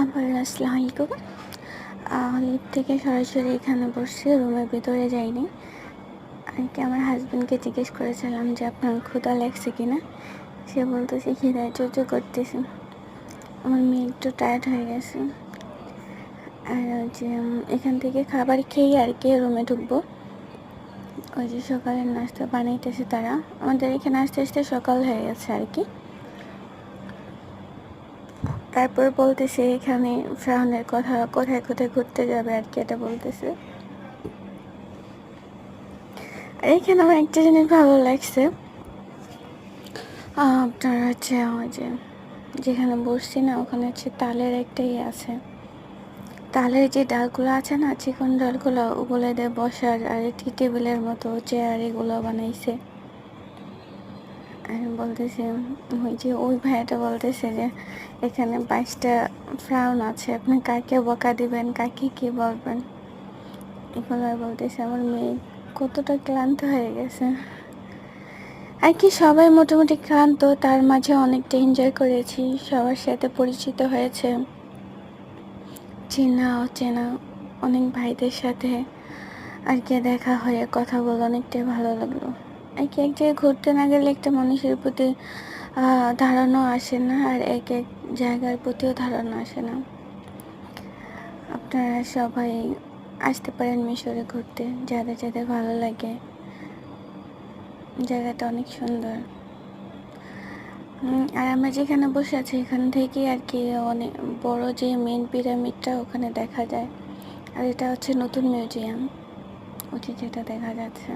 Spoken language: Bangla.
আবার আসসালামু আলাইকুম। লিফট থেকে সরাসরি এখানে বসছে রুমের ভিতরে যাইনি। আর কি আমার হাজব্যান্ডকে জিজ্ঞেস করেছিলাম যে আপনার ক্ষুধা লাগছে কিনা। সে বলতেছে খিদায় চোচো করতেছে। আমার মেয়ে একটু টায়ার্ড হয়ে গেছে। আর উম, এখান থেকে খাবার খেয়ে আর কি রুমে ঢুকবো। ওই যে সকালের নাস্তা বানাইতেছে তারা। আমাদের এখানে আসতে আসতে সকাল হয়ে গেছে আর কি। তারপর বলতেছে এখানে ফ্রাউনের কথা কোথায় কোথায় ঘুরতে যাবে আর কি এটা বলতেছে। এখানে আমার একটা জিনিস ভালো লাগছে। আপনার হচ্ছে ওই যে যেখানে বসছি না, ওখানে হচ্ছে তালের একটা ইয়ে আছে। তালের যে ডালগুলো আছে না, চিকন ডালগুলো, ওগুলো দিয়ে বসার আর টেবিলের মতো, চেয়ার এগুলো বানাইছে। আর বলতেছে, ওই যে ওই ভাইয়াটা বলতেছে যে, এখানে বাইশটা ফ্রাউন আছে, আপনি কাকে বকা দিবেন, কাকে কি বলবেন? এগুলো বলতেছে, আমার মেয়ে কতটা ক্লান্ত হয়ে গেছে। আর কি, সবাই মোটামুটি ক্লান্ত, তার মাঝে অনেকটা এনজয় করেছি, সবার সাথে পরিচিত হয়েছে। চেনা, অচেনা, অনেক ভাইদের সাথে আর কি দেখা হয়ে কথা বলে অনেকটাই ভালো লাগল। আর কি এক জায়গায় ঘুরতে না গেলে একটা মানুষের প্রতি ধারণা আসে না আর এক এক জায়গার প্রতিও ধারণা আসে না। আপনারা সবাই আসতে পারেন মিশরে ঘুরতে, যাদের যাদের ভালো লাগে। জায়গাটা অনেক সুন্দর। আর আমরা যেখানে বসে আছি এখান থেকে আর কি অনেক বড় যে মেন পিরামিডটা ওখানে দেখা যায়। আর এটা হচ্ছে নতুন মিউজিয়াম ওটি যেটা দেখা যাচ্ছে।